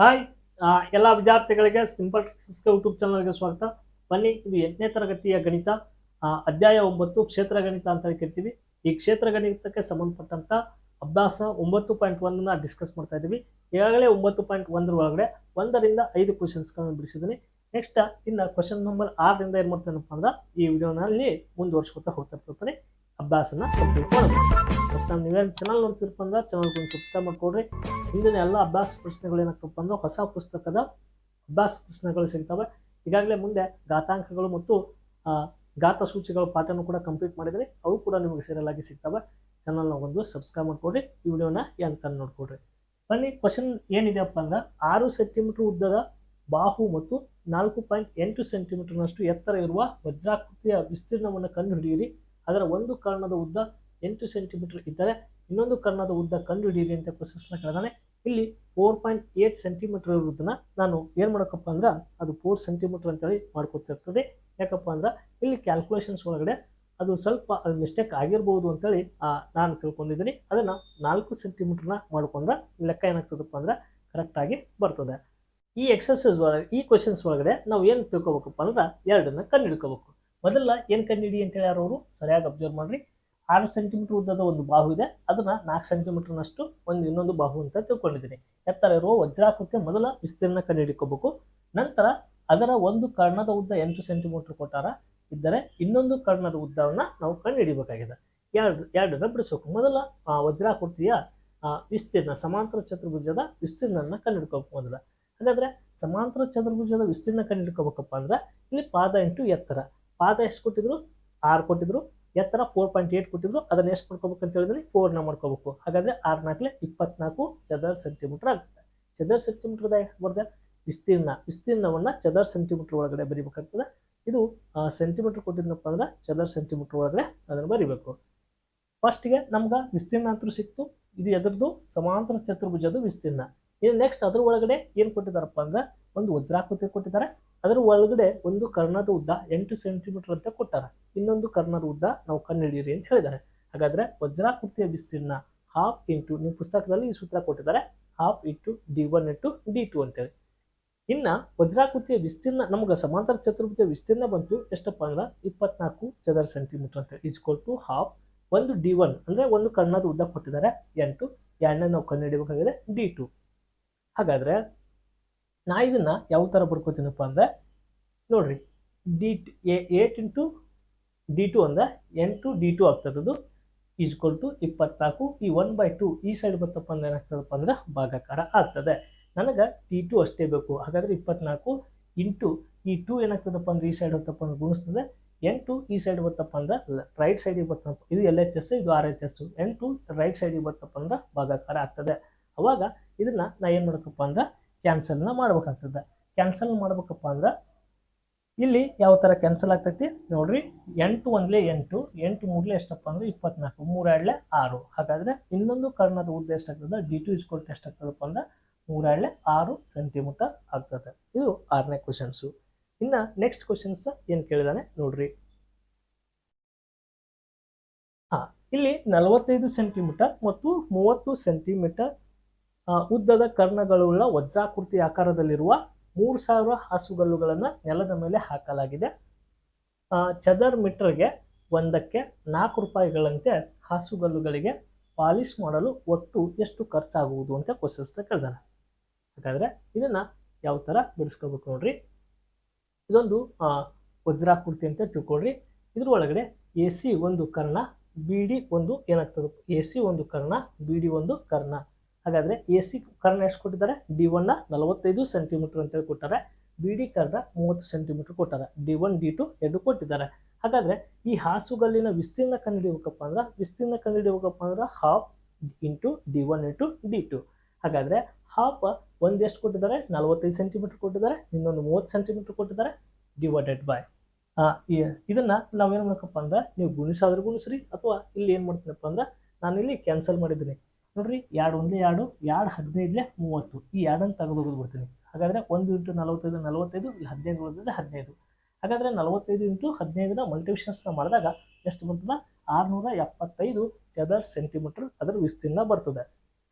Hi ಎಲ್ಲ ವಿದ್ಯಾರ್ಥಿಗಳಿಗೆ simple tricks YouTube ಚಾನಲ್ಗೆ ಸ್ವಾಗತ. ಬನ್ನಿ, ಇದು ಎಂಟನೇ ತರಗತಿಯ ಗಣಿತ ಅಧ್ಯಾಯ ಒಂಬತ್ತು, ಕ್ಷೇತ್ರ ಗಣಿತ ಅಂತ ಕರಿತೀವಿ ಈ ಕ್ಷೇತ್ರ ಗಣಿತಕ್ಕೆ ಸಂಬಂಧಪಟ್ಟಂತ ಅಭ್ಯಾಸ ಒಂಬತ್ತು ಪಾಯಿಂಟ್ ಒಂದನ್ನ ಡಿಸ್ಕಸ್ ಮಾಡ್ತಾ ಇದ್ದೀವಿ. ಈಗಾಗಲೇ ಒಂಬತ್ತು ಪಾಯಿಂಟ್ ಒಂದರ ಒಳಗಡೆ ಒಂದರಿಂದ ಐದು ಕ್ವಶನ್ಸ್ಗಳನ್ನು ಬಿಡಿಸಿದ್ದೀನಿ. ನೆಕ್ಸ್ಟ್, ಇನ್ನು ಕ್ವಶನ್ ನಂಬರ್ ಆರರಿಂದ ಏನು ಮಾಡ್ತಾನಪ್ಪ ಅಂದ್ರೆ, ಈ ವಿಡಿಯೋನಲ್ಲಿ ಮುಂದುವರ್ಸ್ಕೊತಾ ಹೋಗ್ತಿರ್ತೀನಿ ಅಭ್ಯಾಸನ ಕಂಪ್ಲೀಟ್ ಮಾಡಬೇಕು ಫಸ್ಟ್ ನಾನು ನೀವೇನು ಚಾನಲ್ ನೋಡ್ತಿರಪ್ಪ ಅಂದ್ರೆ ಚಾನಲ್ಗೆ ಒಂದು ಸಬ್ಸ್ಕ್ರೈಬ್ ಮಾಡ್ಕೊಡ್ರಿ. ಹಿಂದಿನ ಎಲ್ಲ ಅಭ್ಯಾಸ ಪ್ರಶ್ನೆಗಳು ಏನಾಗ್ತಪ್ಪ ಅಂದ್ರೆ ಹೊಸ ಪುಸ್ತಕದ ಅಭ್ಯಾಸ ಪ್ರಶ್ನೆಗಳು ಸಿಗ್ತವೆ. ಈಗಾಗಲೇ ಮುಂದೆ ಘಾತಾಂಕಗಳು ಮತ್ತು ಘಾತ ಸೂಚಿಗಳ ಪಾಠನೂ ಕೂಡ ಕಂಪ್ಲೀಟ್ ಮಾಡಿದರೆ ಅವು ಕೂಡ ನಿಮಗೆ ಸೀರಿಯಲ್ ಆಗಿ ಸಿಗ್ತವೆ. ಚಾನಲ್ನ ಒಂದು ಸಬ್ಸ್ಕ್ರೈಬ್ ಮಾಡ್ಕೊಡ್ರಿ, ಈ ವಿಡಿಯೋನ ಅಂತ ನೋಡ್ಕೊಡ್ರಿ. ಬನ್ನಿ ಕ್ವಶನ್ ಏನಿದೆಯಪ್ಪ ಅಂದ್ರೆ ಆರು ಸೆಂಟಿಮೀಟರ್ ಉದ್ದದ ಬಾಹು ಮತ್ತು ನಾಲ್ಕು ಪಾಯಿಂಟ್ ಎಂಟು ಸೆಂಟಿಮೀಟರ್ನಷ್ಟು ಎತ್ತರ ಇರುವ ವಜ್ರಾಕೃತಿಯ ವಿಸ್ತೀರ್ಣವನ್ನು ಕಂಡುಹಿಡಿಯಿರಿ. ಅದರ ಒಂದು ಕರ್ಣದ ಉದ್ದ ಎಂಟು ಸೆಂಟಿಮೀಟರ್ ಇದ್ದರೆ ಇನ್ನೊಂದು ಕರ್ಣದ ಉದ್ದ ಕಂಡುಹಿಡಿಯಿರಿ ಅಂತ ಕ್ವಶನ್ಸ್ನ ಕೇಳಿದಾನೆ. ಇಲ್ಲಿ ಫೋರ್ ಪಾಯಿಂಟ್ ಏಟ್ ಸೆಂಟಿಮೀಟರ್ ಇರೋದನ್ನ ನಾನು ಏನು ಮಾಡೋಕಪ್ಪ ಅಂದ್ರೆ ಅದು ಫೋರ್ ಸೆಂಟಿಮೀಟರ್ ಅಂತೇಳಿ ಮಾಡ್ಕೊತಿರ್ತದೆ ಯಾಕಪ್ಪ ಅಂದ್ರೆ ಇಲ್ಲಿ ಕ್ಯಾಲ್ಕುಲೇಷನ್ಸ್ ಒಳಗಡೆ ಅದು ಸ್ವಲ್ಪ ಅದು ಮಿಸ್ಟೇಕ್ ಆಗಿರ್ಬೋದು ಅಂತೇಳಿ ನಾನು ತಿಳ್ಕೊಂಡಿದ್ದೀನಿ. ಅದನ್ನು ನಾಲ್ಕು ಸೆಂಟಿಮೀಟರ್ನ ಮಾಡ್ಕೊಂಡ್ರೆ ಲೆಕ್ಕ ಏನಾಗ್ತದಪ್ಪ ಅಂದ್ರೆ ಕರೆಕ್ಟಾಗಿ ಬರ್ತದೆ. ಈ ಎಕ್ಸಸೈಸ್ ಒಳಗೆ, ಈ ಕ್ವಶನ್ಸ್ ಒಳಗಡೆ ನಾವು ಏನು ತಿಳ್ಕೊಬೇಕಪ್ಪ ಅಂದ್ರೆ ಎರಡನ್ನ ಕಂಡು ಹಿಡ್ಕೋಬೇಕು. ಮೊದಲ ಏನು ಕಂಡಿಡಿ ಅಂತ ಅಂತೇಳಿ ಯಾರು ಅವರು? ಸರಿಯಾಗಿ ಅಬ್ಸರ್ವ್ ಮಾಡ್ರಿ. ಆರು ಸೆಂಟಿಮೀಟರ್ ಉದ್ದದ ಒಂದು ಬಾಹು ಇದೆ. ಅದನ್ನ ನಾಲ್ಕು ಸೆಂಟಿಮೀಟರ್ನಷ್ಟು ಒಂದು ಇನ್ನೊಂದು ಬಾಹು ಅಂತ ತಿಳ್ಕೊಂಡಿದ್ದೀನಿ ಎತ್ತರ ಇರುವ ವಜ್ರಾಕೃತಿಯ ಮೊದಲ ವಿಸ್ತೀರ್ಣ ಕಂಡು ಹಿಡ್ಕೋಬೇಕು ನಂತರ ಅದರ ಒಂದು ಕರ್ಣದ ಉದ್ದ ಎಂಟು ಸೆಂಟಿಮೀಟರ್ ಕೊಟ್ಟಾರ. ಇದ್ದರೆ ಇನ್ನೊಂದು ಕರ್ಣದ ಉದ್ದವನ್ನ ನಾವು ಕಂಡುಹಿಡಿಯಬೇಕಾಗಿದೆ ಎರಡು, ಎರಡನ್ನ ಬಿಡಿಸ್ಬೇಕು. ಮೊದಲ ವಜ್ರಾಕೃತಿಯ ವಿಸ್ತೀರ್ಣ, ಸಮಾಂತರ ಚತುರ್ಭುಜದ ವಿಸ್ತೀರ್ಣನ ಕಂಡುಹಿಡ್ಕೋಬೇಕು ಮೊದಲ. ಹಾಗಾದರೆ ಸಮಾಂತರ ಚತುರ್ಭುಜದ ವಿಸ್ತೀರ್ಣ ಕಂಡುಹಿಡ್ಕೋಬೇಕಪ್ಪ ಅಂದ್ರೆ ಇಲ್ಲಿ ಪಾದ ಇಂಟು ಎತ್ತರ. ಪಾದ ಎಷ್ಟು ಕೊಟ್ಟಿದ್ರು? ಆರು ಕೊಟ್ಟಿದ್ರು. ಎತ್ತರ ಫೋರ್ ಪಾಯಿಂಟ್ ಏಟ್ ಕೊಟ್ಟಿದ್ರು. ಅದನ್ನ ಎಷ್ಟು ಮಾಡ್ಕೋಬೇಕು ಅಂತ ಹೇಳಿದ್ರೆ ಫೋರ್ನ ಮಾಡ್ಕೋಬೇಕು. ಹಾಗಾದ್ರೆ ಆರು ನಾಲ್ಕಲೆ ಇಪ್ಪತ್ನಾಲ್ಕು ಚದರ್ ಸೆಂಟಿಮೀಟರ್ ಆಗುತ್ತೆ. ಚದರ್ ಸೆಂಟಿಮೀಟರ್ ಬರ್ದೆ ವಿಸ್ತೀರ್ಣ. ವಿಸ್ತೀರ್ಣವನ್ನ ಚದರ್ ಸೆಂಟಿಮೀಟರ್ ಒಳಗಡೆ ಬರಿಬೇಕಾಗ್ತದೆ. ಇದು ಸೆಂಟಿಮೀಟರ್ ಕೊಟ್ಟಿದ್ನಪ್ಪ ಅಂದ್ರೆ ಚದರ್ ಸೆಂಟಿಮೀಟರ್ ಒಳಗಡೆ ಅದನ್ನು ಬರಿಬೇಕು. ಫಸ್ಟ್ಗೆ ನಮ್ಗೆ ವಿಸ್ತೀರ್ಣ ಅಂತೂ ಸಿಕ್ತು. ಇದು ಎದ್ರದ್ದು ಸಮಾಂತರ ಚತುರ್ಭುಜದ ವಿಸ್ತೀರ್ಣ. ಇನ್ನು ನೆಕ್ಸ್ಟ್ ಅದ್ರ ಒಳಗಡೆ ಏನು ಕೊಟ್ಟಿದ್ದಾರಪ್ಪ ಅಂದ್ರೆ ಒಂದು ವಜ್ರಾಕೃತಿ ಕೊಟ್ಟಿದ್ದಾರೆ. ಅದರ ಒಳಗಡೆ ಒಂದು ಕರ್ಣದ ಉದ್ದ ಎಂಟು ಸೆಂಟಿಮೀಟರ್ ಅಂತ ಕೊಟ್ಟಾರ. ಇನ್ನೊಂದು ಕರ್ಣದ ಉದ್ದ ನಾವು ಕಂಡುಹಿಡಿಯಿರಿ ಅಂತ ಹೇಳಿದ್ದಾರೆ. ಹಾಗಾದ್ರೆ ವಜ್ರಾಕೃತಿಯ ವಿಸ್ತೀರ್ಣ ಹಾಫ್ ಇಂಟು ನಿಮ್ಮ ಪುಸ್ತಕದಲ್ಲಿ ಈ ಸೂತ್ರ ಕೊಟ್ಟಿದ್ದಾರೆ. Half into D one into D two ಅಂತೇಳಿ. ಇನ್ನ ವಜ್ರಾಕೃತಿಯ ವಿಸ್ತೀರ್ಣ ನಮ್ಗೆ ಸಮಾಂತರ ಚತುರ್ಭುಜ ವಿಸ್ತೀರ್ಣ ಬಂತು ಎಷ್ಟಪ್ಪ ಅಂದ್ರೆ ಇಪ್ಪತ್ನಾಲ್ಕು ಚದರ ಸೆಂಟಿಮೀಟರ್ ಅಂತ ಈಸ್ಕೊಲ್ ಟು ಹಾಫ್ ಒಂದು ಡಿ ಒನ್ ಅಂದ್ರೆ ಒಂದು ಕರ್ಣದ ಉದ್ದ ಕೊಟ್ಟಿದ್ದಾರೆ. ಎಂಟು ಎರಡನೇ ನಾವು ಕಂಡುಹಿಡಿಬೇಕಾಗಿದೆ ಡಿ ಟು ಹಾಗಾದ್ರೆ ನಾ ಇದನ್ನ ಯಾವ ಥರ ಬರ್ಕೋತೀನಪ್ಪ ಅಂದ್ರೆ ನೋಡ್ರಿ D eight into D two ಅಂದರೆ ಎಂಟು ಡಿ ಟು ಆಗ್ತದದು. ಈಸ್ಕೊಲ್ ಟು ಇಪ್ಪತ್ನಾಲ್ಕು, ಈ ಒನ್ ಬೈ ಟು ಈ ಸೈಡ್ ಬರ್ತಪ್ಪ ಅಂದ್ರೆ ಏನಾಗ್ತದಪ್ಪ ಅಂದ್ರೆ ಭಾಗಾಕಾರ ಆಗ್ತದೆ. ನನಗೆ ಟಿ ಟು ಅಷ್ಟೇ ಬೇಕು, ಹಾಗಾದ್ರೆ ಇಪ್ಪತ್ನಾಲ್ಕು ಇಂಟು ಈ ಟು ಏನಾಗ್ತದಪ್ಪ ಅಂದ್ರೆ ಈ ಸೈಡ್ ಬರ್ತಪ್ಪ ಅಂದ್ರೆ ಗುಣಿಸ್ತದೆ. ಎಂಟು ಈ ಸೈಡ್ ಬರ್ತಪ್ಪ ಅಂದ್ರೆ ರೈಟ್ ಸೈಡಿಗೆ ಬರ್ತಪ್ಪ ಇದು ಎಲ್ ಎಚ್ ಎಸ್ ಇದು ಆರ್ ಎಚ್ ಎಸ್ ಎಂಟು ರೈಟ್ ಸೈಡಿಗೆ ಬರ್ತಪ್ಪ ಅಂದ್ರೆ ಭಾಗಾಕಾರ ಆಗ್ತದೆ. ಅವಾಗ ಇದನ್ನು ನಾ ಏನು ಮಾಡಬೇಕಪ್ಪ ಅಂದ್ರೆ ಕ್ಯಾನ್ಸಲ್ನ ಮಾಡ್ಬೇಕಾಗ್ತದೆ. ಕ್ಯಾನ್ಸಲ್ ಮಾಡ್ಬೇಕಪ್ಪ ಅಂದ್ರೆ ಇಲ್ಲಿ ಯಾವ ಥರ ಕ್ಯಾನ್ಸಲ್ ಆಗ್ತೈತಿ? ನೋಡ್ರಿ, ಎಂಟು ಒಂದ್ಲೆ ಎಂಟು ಎಂಟು ಮೂರ್ಲೆ ಎಷ್ಟಪ್ಪ ಅಂದ್ರೆ ಇಪ್ಪತ್ನಾಲ್ಕು ಮೂರೆರಡ್ಲೆ ಆರು. ಹಾಗಾದ್ರೆ ಇನ್ನೊಂದು ಕರ್ಣದ ಉದ್ದ ಎಷ್ಟಾಗ್ತದೆ? ಡಿ ಟು ಎಷ್ಟು ಎಷ್ಟಾಗ್ತದಪ್ಪ ಅಂದ್ರೆ ಮೂರೆರಡ್ಲೆ ಆರು ಸೆಂಟಿಮೀಟರ್ ಆಗ್ತದೆ. ಇದು ಆರನೇ ಕ್ವಶನ್ಸು ಇನ್ನ ನೆಕ್ಸ್ಟ್ ಕ್ವಶನ್ಸ್ ಏನು ಕೇಳಿದಾನೆ? ನೋಡ್ರಿ. ಹಾಂ, ಇಲ್ಲಿ ನಲವತ್ತೈದು ಸೆಂಟಿಮೀಟರ್ ಮತ್ತು ಮೂವತ್ತು ಸೆಂಟಿಮೀಟರ್ ಉದ್ದದ ಕರ್ಣಗಳುಳ್ಳ ವಜ್ರಾಕೃತಿ ಆಕಾರದಲ್ಲಿರುವ ಮೂರು ಸಾವಿರ ಹಾಸುಗಲ್ಲುಗಳನ್ನು ನೆಲದ ಮೇಲೆ ಹಾಕಲಾಗಿದೆ. ಚದರ್ ಮೀಟರ್ಗೆ ಒಂದಕ್ಕೆ ನಾಲ್ಕು ರೂಪಾಯಿಗಳಂತೆ ಹಾಸುಗಲ್ಲುಗಳಿಗೆ ಪಾಲಿಶ್ ಮಾಡಲು ಒಟ್ಟು ಎಷ್ಟು ಖರ್ಚಾಗುವುದು ಅಂತ ಕ್ವಶನ್ಸ್ ಕೇಳಿದಾರೆ. ಹಾಗಾದ್ರೆ ಇದನ್ನ ಯಾವ ಥರ ಬಿಡಿಸ್ಕೋಬೇಕು ನೋಡ್ರಿ. ಇದೊಂದು ವಜ್ರಾಕೃತಿ ಅಂತ ತಿಳ್ಕೊಳ್ರಿ. ಇದ್ರ ಒಳಗಡೆ ಎ ಸಿ ಒಂದು ಕರ್ಣ, ಬಿ ಡಿ ಒಂದು ಏನಾಗ್ತದೆ? ಎ ಸಿ ಒಂದು ಕರ್ಣ, ಬಿ ಡಿ ಒಂದು ಕರ್ಣ. ಹಾಗಾದ್ರೆ ಎ ಸಿ ಕರ್ನ ಎಷ್ಟು ಕೊಟ್ಟಿದ್ದಾರೆ? ಡಿ ಒನ್ನ ನಲವತ್ತೈದು ಸೆಂಟಿಮೀಟರ್ ಅಂತೇಳಿ ಕೊಟ್ಟಾರೆ. ಬಿ ಡಿ ಕರ್ನ ಮೂವತ್ತು ಸೆಂಟಿಮೀಟರ್ ಕೊಟ್ಟಾರೆ. ಡಿ ಒನ್ ಡಿ ಟು ಎರಡು ಕೊಟ್ಟಿದ್ದಾರೆ. ಹಾಗಾದ್ರೆ ಈ ಹಾಸುಗಲ್ಲಿನ ವಿಸ್ತೀರ್ಣ ಕಂಡುಹಿಡಿಯಬೇಕಪ್ಪ ಅಂದ್ರೆ ವಿಸ್ತೀರ್ಣ ಕಂಡುಹಿಡಿಯಬೇಕಪ್ಪ ಅಂದ್ರೆ half into D one into D two ಹಾಗಾದ್ರೆ ಹಾಫ್ ಒಂದು ಎಷ್ಟು ಕೊಟ್ಟಿದ್ದಾರೆ? ನಲವತ್ತೈದು ಸೆಂಟಿಮೀಟರ್ ಕೊಟ್ಟಿದ್ದಾರೆ. ಇನ್ನೊಂದು ಮೂವತ್ತು ಸೆಂಟಿಮೀಟರ್ ಕೊಟ್ಟಿದ್ದಾರೆ. ಡಿವೈಡೆಡ್ ಬೈ ಇದನ್ನ ನಾವೇನು ಮಾಡ್ಬೇಕಪ್ಪ ಅಂದ್ರೆ ನೀವು ಗುಣಿಸಾದ್ರೆ ಗುಣಿಸ್ರಿ ಅಥವಾ ಇಲ್ಲಿ ಏನು ಮಾಡ್ತೀನಪ್ಪ ಅಂದ್ರೆ ನಾನು ಇಲ್ಲಿ ಕ್ಯಾನ್ಸಲ್ ಮಾಡಿದ್ದೀನಿ. ನೋಡ್ರಿ, ಎರಡು, ಒಂದೇ ಎರಡು ಎರಡು ಹದಿನೈದಲೆ ಮೂವತ್ತು. ಈ ಎರಡನ್ನು ತೆಗೆದು ಬಿಡ್ತೀನಿ. ಹಾಗಾದ್ರೆ ಒಂದು ಇಂಟು ನಲವತ್ತೈದು ನಲವತ್ತೈದು, ಇಲ್ಲಿ ಹದಿನೈದು ಉಳಿದ್ರೆ ಹದಿನೈದು. ಹಾಗಾದ್ರೆ ನಲವತ್ತೈದು ಇಂಟು ಹದಿನೈದರ ಮಲ್ಟಿವಿಷನ್ಸ್ನ ಮಾಡಿದಾಗ ಎಷ್ಟು ಬರ್ತದೆ? ಆರುನೂರ ಎಪ್ಪತ್ತೈದು ಚದರ್ ಸೆಂಟಿಮೀಟರ್ ಅದರ ವಿಸ್ತೀರ್ಣ ಬರ್ತದೆ.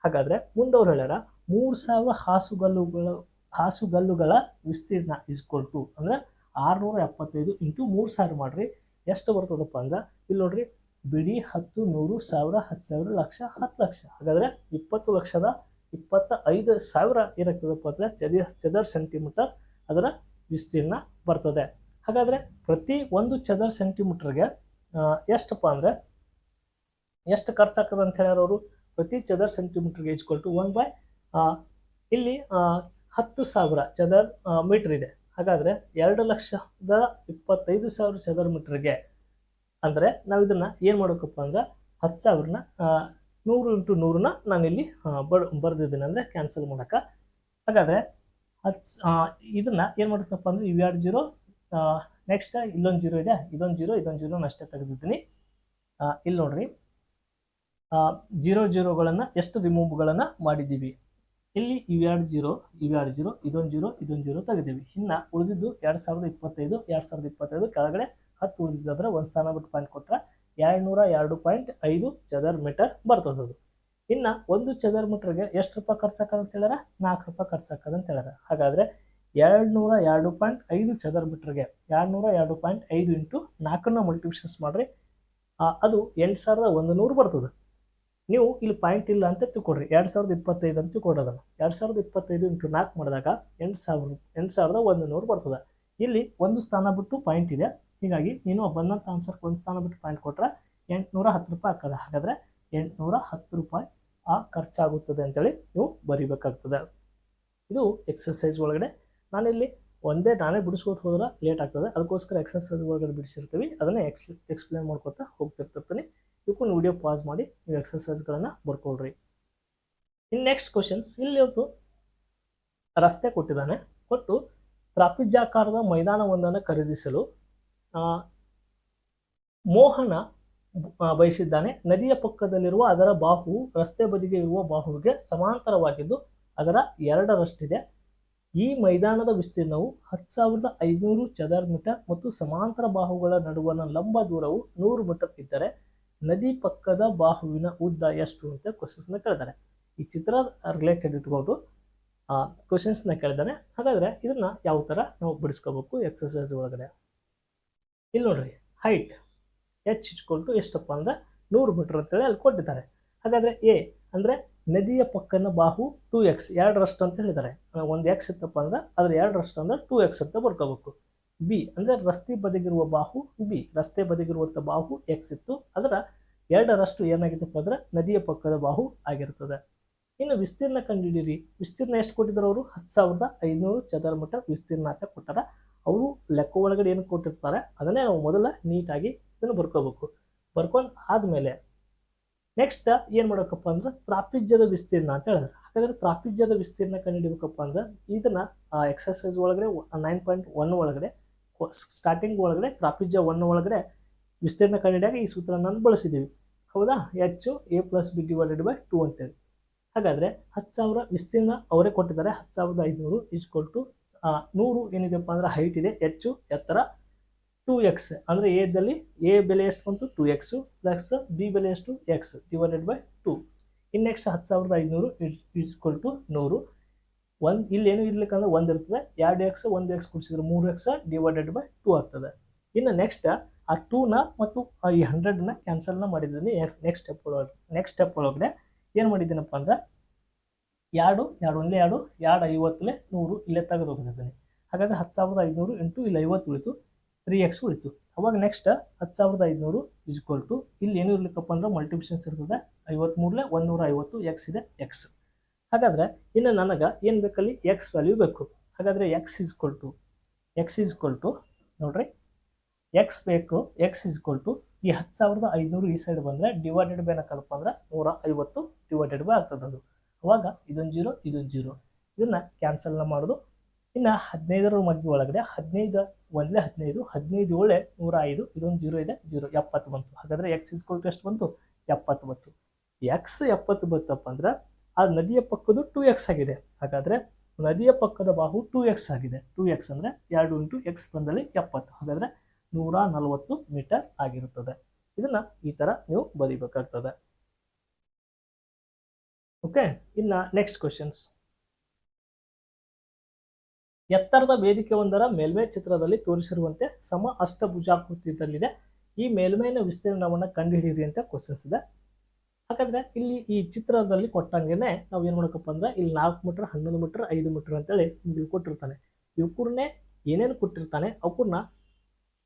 ಹಾಗಾದ್ರೆ ಮುಂದವ್ರು ಹೇಳ್ಯಾರ, ಮೂರು ಸಾವಿರ ಹಾಸುಗಲ್ಲುಗಳು, ಹಾಸುಗಲ್ಲುಗಳ ವಿಸ್ತೀರ್ಣ ಇಸ್ಕೊಲ್ ಟು ಅಂದರೆ ಆರುನೂರ ಎಪ್ಪತ್ತೈದು ಇಂಟು ಮೂರು ಸಾವಿರ ಮಾಡಿರಿ. ಎಷ್ಟು ಬರ್ತದಪ್ಪ ಅಂದ್ರೆ, ಇಲ್ಲಿ ನೋಡ್ರಿ ಬಿಡಿ ಹತ್ತು, ನೂರು, ಸಾವಿರ, ಹತ್ತು ಸಾವಿರ, ಲಕ್ಷ, ಹತ್ತು ಲಕ್ಷ. ಹಾಗಾದರೆ ಇಪ್ಪತ್ತು ಲಕ್ಷದ ಇಪ್ಪತ್ತ ಐದು ಸಾವಿರ ಏನಾಗ್ತದಪ್ಪ ಅಂದರೆ ಚದಿ ಚದರ್ ಸೆಂಟಿಮೀಟರ್ ಅದರ ವಿಸ್ತೀರ್ಣ ಬರ್ತದೆ. ಹಾಗಾದರೆ ಪ್ರತಿ ಒಂದು ಚದರ್ ಸೆಂಟಿಮೀಟರ್ಗೆ ಎಷ್ಟಪ್ಪ ಅಂದರೆ ಎಷ್ಟು ಖರ್ಚಾಗ್ತದೆ ಅಂತ ಹೇಳ್ಯಾರ ಅವರು? ಪ್ರತಿ ಚದರ್ ಸೆಂಟಿಮೀಟರ್ಗೆ ಈಜ್ಕೊಲ್ ಟು ಒನ್ ಬೈ ಇಲ್ಲಿ ಹತ್ತು ಸಾವಿರ ಚದರ್ ಮೀಟರ್ ಇದೆ. ಹಾಗಾದರೆ ಎರಡು ಲಕ್ಷದ ಇಪ್ಪತ್ತೈದು ಸಾವಿರ ಚದರ್ ಮೀಟರ್ಗೆ ಅಂದರೆ ನಾವು ಇದನ್ನು ಏನು ಮಾಡಬೇಕಪ್ಪ ಅಂದ್ರೆ ಹತ್ತು ಸಾವಿರನ ನೂರು ಇಂಟು ನೂರನ್ನ ನಾನಿಲ್ಲಿ ಬರ್ ಬರೆದಿದ್ದೀನಿ ಅಂದರೆ ಕ್ಯಾನ್ಸಲ್ ಮಾಡೋಕೆ. ಹಾಗಾದರೆ ಹತ್ತು ಇದನ್ನು ಏನು ಮಾಡುತ್ತಪ್ಪ ಅಂದರೆ ಇವೆರಡು ಜೀರೋ ನೆಕ್ಸ್ಟ್ ಇಲ್ಲೊಂದು ಜೀರೋ ಇದೆ, ಇದೊಂದು ಜೀರೋ ಇದೊಂದು ಜೀರೋನ ಅಷ್ಟೇ ತೆಗೆದಿದ್ದೀನಿ. ಇಲ್ಲಿ ನೋಡ್ರಿ. ಜೀರೋ ಜೀರೋಗಳನ್ನು ಎಷ್ಟು ರಿಮೂವ್ಗಳನ್ನು ಮಾಡಿದ್ದೀವಿ? ಇಲ್ಲಿ ಇವೆರಡು ಜೀರೋ ಇವೆರಡು ಜೀರೋ ಇದೊಂದು ಜೀರೋ ಇದೊಂದು ಜೀರೋ ತೆಗೆದೀವಿ ಇನ್ನು ಉಳಿದಿದ್ದು ಎರಡು ಸಾವಿರದ ಇಪ್ಪತ್ತೈದು, ಎರಡು ಸಾವಿರದ ಇಪ್ಪತ್ತೈದು ಕೆಳಗಡೆ ಹತ್ತು ಉಳಿದಿದ್ದಾದ್ರೆ ಒಂದು ಸ್ಥಾನ ಬಿಟ್ಟು ಪಾಯಿಂಟ್ ಕೊಟ್ಟರೆ ಎರಡು ನೂರ ಎರಡು ಪಾಯಿಂಟ್ ಐದು ಚದರ್ ಮೀಟರ್ ಬರ್ತದದು. ಇನ್ನು ಒಂದು ಚದರ್ ಮೀಟರ್ಗೆ ಎಷ್ಟು ರೂಪಾಯಿ ಖರ್ಚಾಕದ ಅಂತ ಹೇಳ್ಯಾರ? ನಾಲ್ಕು ರೂಪಾಯಿ ಖರ್ಚಾಕದ ಅಂತ ಹೇಳ್ಯಾರ. ಹಾಗಾದರೆ ಎರಡು ನೂರ ಎರಡು ಪಾಯಿಂಟ್ ಐದು ಚದರ್ ಮೀಟರ್ಗೆ ಎರಡು ನೂರ ಎರಡು ಪಾಯಿಂಟ್ ಐದು ಇಂಟು ನಾಲ್ಕನ್ನು ಮಲ್ಟಿಪ್ಷನ್ಸ್ ಮಾಡಿರಿ ಅದು ಎಂಟು ಸಾವಿರದ ಒಂದು ನೂರು ಬರ್ತದೆ. ನೀವು ಇಲ್ಲಿ ಪಾಯಿಂಟ್ ಇಲ್ಲ ಅಂತ ತಿಳ್ಕೊಡ್ರಿ ಎರಡು ಸಾವಿರದ ಇಪ್ಪತ್ತೈದು ಅಂತ ತಿಳ್ಕೊಡೋದನ್ನು. ಎರಡು ಸಾವಿರದ ಇಪ್ಪತ್ತೈದು ಇಂಟು ನಾಲ್ಕು ಮಾಡಿದಾಗ ಎಂಟು ಸಾವಿರ, ಎಂಟು ಸಾವಿರದ ಒಂದು ನೂರು ಬರ್ತದೆ. ಇಲ್ಲಿ ಒಂದು ಸ್ಥಾನ ಬಿಟ್ಟು ಪಾಯಿಂಟ್ ಇದೆ. ಹೀಗಾಗಿ ನೀನು ಬಂದಂಥ ಆನ್ಸರ್ಗೆ ಒಂದು ಸ್ಥಾನ ಬಿಟ್ಟು ಪಾಯಿಂಟ್ ಕೊಟ್ಟರೆ ಎಂಟುನೂರ ಹತ್ತು ರೂಪಾಯಿ ಆಗ್ತದೆ. ಹಾಗಾದರೆ ಎಂಟುನೂರ ಹತ್ತು ರೂಪಾಯಿ ಆ ಖರ್ಚಾಗುತ್ತದೆ ಅಂತೇಳಿ ನೀವು ಬರಿಬೇಕಾಗ್ತದೆ. ಇದು ಎಕ್ಸಸೈಸ್ ಒಳಗಡೆ. ನಾನಿಲ್ಲಿ ಒಂದೇ ನಾನೇ ಬಿಡಿಸ್ಕೊತ ಹೋದ್ರೆ ಲೇಟ್ ಆಗ್ತದೆ. ಅದಕ್ಕೋಸ್ಕರ ಎಕ್ಸಸೈಸ್ ಒಳಗಡೆ ಬಿಡಿಸಿರ್ತೀವಿ. ಅದನ್ನೇ ಎಕ್ಸ್ ಎಕ್ಸ್ಪ್ಲೇನ್ ಮಾಡ್ಕೊತಾ ಹೋಗ್ತಿರ್ತಿರ್ತೀನಿ. ಇವಕ್ಕೂ ವಿಡಿಯೋ ಪಾಸ್ ಮಾಡಿ ನೀವು ಎಕ್ಸಸೈಸ್ಗಳನ್ನು ಬರ್ಕೊಳ್ರಿ. ಇನ್ನು ನೆಕ್ಸ್ಟ್ ಕ್ವಶನ್ಸ್ ಇಲ್ಲಿ ಇವತ್ತು ರಸ್ತೆ ಕೊಟ್ಟಿದ್ದಾನೆ. ಕೊಟ್ಟು ತ್ರಾಪಿಜಾಕಾರದ ಮೈದಾನವೊಂದನ್ನು ಖರೀದಿಸಲು ಮೋಹನ ಬಯಸಿದ್ದಾನೆ. ನದಿಯ ಪಕ್ಕದಲ್ಲಿರುವ ಅದರ ಬಾಹುವು ರಸ್ತೆ ಬದಿಗೆ ಇರುವ ಬಾಹುವಿಗೆ ಸಮಾಂತರವಾಗಿದ್ದು ಅದರ ಎರಡರಷ್ಟಿದೆ. ಈ ಮೈದಾನದ ವಿಸ್ತೀರ್ಣವು ಹತ್ತು ಸಾವಿರದ ಐನೂರು ಚದರ್ ಮೀಟರ್ ಮತ್ತು ಸಮಾಂತರ ಬಾಹುಗಳ ನಡುವಣ ಲಂಬ ದೂರವು ನೂರು ಮೀಟರ್ ಇದ್ದರೆ ನದಿ ಪಕ್ಕದ ಬಾಹುವಿನ ಉದ್ದ ಎಷ್ಟು ಅಂತ ಕ್ವಶನ್ಸ್ನ ಕೇಳಿದ್ದಾರೆ ಈ ಚಿತ್ರ ರಿಲೇಟೆಡ್ ಇಟ್ಕೊಂಡು ಕ್ವಶನ್ಸ್ನ ಕೇಳಿದ್ದಾನೆ ಹಾಗಾದರೆ ಇದನ್ನು ಯಾವ ಥರ ನಾವು ಬಿಡಿಸ್ಕೋಬೇಕು ಎಕ್ಸಸೈಸ್ ಒಳಗಡೆ? ಇಲ್ಲಿ ನೋಡ್ರಿ ಹೈಟ್ ಎಚ್ ಇಚ್ಕೊಲ್ಟು ಎಷ್ಟಪ್ಪ ಅಂದ್ರೆ ನೂರು ಮೀಟರ್ ಅಂತೇಳಿ ಅಲ್ಲಿ ಕೊಟ್ಟಿದ್ದಾರೆ. ಹಾಗಾದರೆ ಎ ಅಂದರೆ ನದಿಯ ಪಕ್ಕನ ಬಾಹು ಟೂ ಎಕ್ಸ್ ಎರಡರಷ್ಟು ಅಂತ ಹೇಳಿದ್ದಾರೆ. ಒಂದು ಎಕ್ಸ್ ಇತ್ತಪ್ಪ ಅಂದ್ರೆ ಅದ್ರ ಎರಡರಷ್ಟು ಅಂದ್ರೆ ಟೂ ಎಕ್ಸ್ ಅಂತ ಬರ್ಕೋಬೇಕು. ಬಿ ಅಂದರೆ ರಸ್ತೆ ಬದಿಗಿರುವ ಬಾಹು ಬಿ ರಸ್ತೆ ಬದಿಗಿರುವಂಥ ಬಾಹು ಎಕ್ಸ್ ಇತ್ತು. ಅದರ ಎರಡರಷ್ಟು ಏನಾಗಿತ್ತಪ್ಪ ಅಂದ್ರೆ ನದಿಯ ಪಕ್ಕದ ಬಾಹು ಆಗಿರ್ತದೆ. ಇನ್ನು ವಿಸ್ತೀರ್ಣ ಕಂಡುಹಿಡೀರಿ ವಿಸ್ತೀರ್ಣ ಎಷ್ಟು ಕೊಟ್ಟಿದ್ದಾರೆ ಅವರು? ಹತ್ತು ಸಾವಿರದ ಐನೂರು ಚದರ ಮೀಟರ್ ವಿಸ್ತೀರ್ಣ ಅಂತ ಕೊಟ್ಟಾರ. ಅವರು ಲೆಕ್ಕ ಒಳಗಡೆ ಏನು ಕೊಟ್ಟಿರ್ತಾರೆ, ಅದನ್ನೇ ನಾವು ಮೊದಲ ನೀಟಾಗಿ ಇದನ್ನು ಬರ್ಕೋಬೇಕು ಬರ್ಕೊಂಡು ಆದಮೇಲೆ ನೆಕ್ಸ್ಟ್ ಏನು ಮಾಡಬೇಕಪ್ಪ ಅಂದ್ರೆ ತ್ರಾಪಿಜ್ಯದ ವಿಸ್ತೀರ್ಣ ಅಂತ ಹೇಳಿದ್ರೆ. ಹಾಗಾದ್ರೆ ತ್ರಾಪಿಜ್ಯದ ವಿಸ್ತೀರ್ಣ ಕಂಡುಹಿಡಿಬೇಕಪ್ಪ ಅಂದ್ರೆ ಇದನ್ನ ಎಕ್ಸಸೈಸ್ ಒಳಗಡೆ ನೈನ್ ಪಾಯಿಂಟ್ ಒನ್ ಒಳಗಡೆ ಸ್ಟಾರ್ಟಿಂಗ್ ಒಳಗಡೆ, ತ್ರಾಪಿಜ್ಯ ಒನ್ ಒಳಗಡೆ ವಿಸ್ತೀರ್ಣ ಕಂಡುಹಿಡಿಯಾಗ ಈ ಸೂತ್ರ ನಾನು ಬಳಸಿದ್ದೀವಿ ಹೌದಾ? ಹೆಚ್ಚು A plus B divided by two ಅಂತೇಳಿ. ಹಾಗಾದರೆ ಹತ್ತು ಸಾವಿರ ವಿಸ್ತೀರ್ಣ ಅವರೇ ಕೊಟ್ಟಿದ್ದಾರೆ. ಹತ್ತು ಸಾವಿರದ ಐದುನೂರು ಈಜ್ಕೊಲ್ ಟು ನೂರು ಏನಿದೆಪ್ಪ ಅಂದ್ರೆ ಹೈಟ್ ಇದೆ, ಹೆಚ್ಚು, ಎತ್ತರ ಟೂ ಎಕ್ಸ್ ಅಂದರೆ ಎದಲ್ಲಿ ಎ ಬೆಲೆ ಎಷ್ಟು ಬಂತು? ಟೂ ಎಕ್ಸು ಪ್ಲಸ್ ಬಿ ಬೆಲೆ ಎಷ್ಟು? ಎಕ್ಸ್ ಡಿವೈಡೆಡ್ ಬೈ ಟು ಇನ್ನು ನೆಕ್ಸ್ಟ್ ಹತ್ತು ಸಾವಿರದ ಐದುನೂರು ಈಜ್ಕೊಲ್ ಟು ನೂರು. ಒಂದು, ಇಲ್ಲಿ ಏನು ಇರ್ಲಿಕ್ಕಂದ್ರೆ ಒಂದು ಇರ್ತದೆ. ಎರಡು ಎಕ್ಸ್ ಒಂದು ಎಕ್ಸ್ ಕೂಡಿಸಿದ್ರೆ ಮೂರು ಎಕ್ಸ್ ಡಿವೈಡೆಡ್ ಬೈ ಟೂ ಆಗ್ತದೆ. ಇನ್ನು ನೆಕ್ಸ್ಟ್ ಆ ಟೂನ ಮತ್ತು ಈ ಹಂಡ್ರೆಡ್ನ ಕ್ಯಾನ್ಸಲ್ನ ಮಾಡಿದ್ದೀನಿ ನೆಕ್ಸ್ಟ್ ಸ್ಟೆಪ್ ಒಳಗೆ ನೆಕ್ಸ್ಟ್ ಸ್ಟೆಪ್ ಒಳಗಡೆ ಏನು ಮಾಡಿದ್ದೀನಪ್ಪ ಅಂದ್ರೆ ಎರಡು ಎರಡು ಒಂದೇ ಎರಡು ಎರಡು ಐವತ್ತಲೆ ನೂರು ಇಲ್ಲೇ ತೆಗೆದು ಹೋಗಿದ್ದೀನಿ ಹಾಗಾದರೆ ಹತ್ತು ಸಾವಿರದ ಐದುನೂರು ಎಂಟು ಇಲ್ಲಿ ಐವತ್ತು ಉಳಿತು ತ್ರೀ ಎಕ್ಸ್ ಉಳಿತು. ಅವಾಗ ನೆಕ್ಸ್ಟ್ ಹತ್ತು ಸಾವಿರದ ಐದುನೂರು ಇಸ್ಕೊಲ್ ಟು ಇಲ್ಲಿ ಏನು ಇರ್ಲಿಕ್ಕಪ್ಪ ಅಂದ್ರೆ ಮಲ್ಟಿಪ್ಷನ್ಸ್ ಇರ್ತದೆ. ಐವತ್ತ್ಮೂರಲೆ ಒಂದೂರ ಐವತ್ತು ಎಕ್ಸ್ ಇದೆ ಎಕ್ಸ್ ಹಾಗಾದರೆ ಇನ್ನು ನನಗೆ ಏನು ಬೇಕಲ್ಲಿ? ಎಕ್ಸ್ ವ್ಯಾಲ್ಯೂ ಬೇಕು. ಹಾಗಾದರೆ X is equal to X is equal to ನೋಡ್ರಿ. ಎಕ್ಸ್ ಬೇಕು ಎಕ್ಸ್ ಇಸ್ಕೊಲ್ ಟು ಈ ಹತ್ತು ಸಾವಿರದ ಐದುನೂರು ಈ ಸೈಡ್ ಬಂದರೆ ಡಿವೈಡೆಡ್ ಬೈ ಏನಕ್ಕದಪ್ಪ ಅಂದ್ರೆ ನೂರ ಐವತ್ತು ಡಿವೈಡೆಡ್ ಬೈ ಆಗ್ತದೆ ಅದು. ಅವಾಗ ಇದೊಂದು ಜೀರೋ ಇದೊಂದು ಜೀರೋ ಇದನ್ನು ಕ್ಯಾನ್ಸಲ್ನ ಮಾಡೋದು. ಇನ್ನು ಹದಿನೈದರ ಮಗ್ಗಿ ಒಳಗಡೆ ಹದಿನೈದು ಒಂದೇ ಹದಿನೈದು ಹದಿನೈದು ಏಳೆ ನೂರ ಐದು, ಇದೊಂದು ಜೀರೋ ಇದೆ ಜೀರೋ ಎಪ್ಪತ್ತು ಬಂತು. ಹಾಗಾದರೆ ಎಕ್ಸ್ ಇಸ್ಕೊಲ್ ಎಷ್ಟು ಬಂತು? ಎಪ್ಪತ್ತು ಬಂತು. ಎಕ್ಸ್ ಎಪ್ಪತ್ತು ಬಂತಪ್ಪ ಅಂದ್ರೆ ಆ ನದಿಯ ಪಕ್ಕದ್ದು ಟೂ ಎಕ್ಸ್ ಆಗಿದೆ. ಹಾಗಾದರೆ ನದಿಯ ಪಕ್ಕದ ಬಾಹು ಟೂ ಎಕ್ಸ್ ಆಗಿದೆ. ಟೂ ಎಕ್ಸ್ ಅಂದರೆ ಎರಡು ಇಂಟು ಎಕ್ಸ್ ಬಂದಲ್ಲಿ ಎಪ್ಪತ್ತು. ಹಾಗಾದರೆ ನೂರ ನಲವತ್ತು ಮೀಟರ್ ಆಗಿರುತ್ತದೆ. ಇದನ್ನು ಈ ಥರ ನೀವು ಬರೀಬೇಕಾಗ್ತದೆ. ಓಕೆ ಇನ್ನ ನೆಕ್ಸ್ಟ್ ಕ್ವಶನ್ಸ್ ಎತ್ತರದ ವೇದಿಕೆ ಒಂದರ ಮೇಲ್ಮೈ ಚಿತ್ರದಲ್ಲಿ ತೋರಿಸಿರುವಂತೆ ಸಮ ಅಷ್ಟಭುಜಾಕೃತಿಯಲ್ಲಿದೆ ಈ ಮೇಲ್ಮೈನ ವಿಸ್ತೀರ್ಣವನ್ನು ಕಂಡುಹಿಡಿಯಿರಿ ಅಂತ ಕ್ವಶನ್ಸ್ ಇದೆ. ಹಾಗಾದ್ರೆ ಇಲ್ಲಿ ಈ ಚಿತ್ರದಲ್ಲಿ ಕೊಟ್ಟಂಗೆನೆ ನಾವು ಏನು ಮಾಡಬೇಕಪ್ಪ ಅಂದ್ರೆ ಇಲ್ಲಿ ನಾಲ್ಕು ಮೀಟರ್, ಹನ್ನೊಂದು ಮೀಟರ್, ಐದು ಮೀಟರ್ ಅಂತೇಳಿ ಇಲ್ಲಿ ಕೊಟ್ಟಿರ್ತಾನೆ. ಇವಕ್ಕೂರ್ನೇ ಏನೇನು ಕೊಟ್ಟಿರ್ತಾನೆ ಅವಕ್ಕೂರ್ನ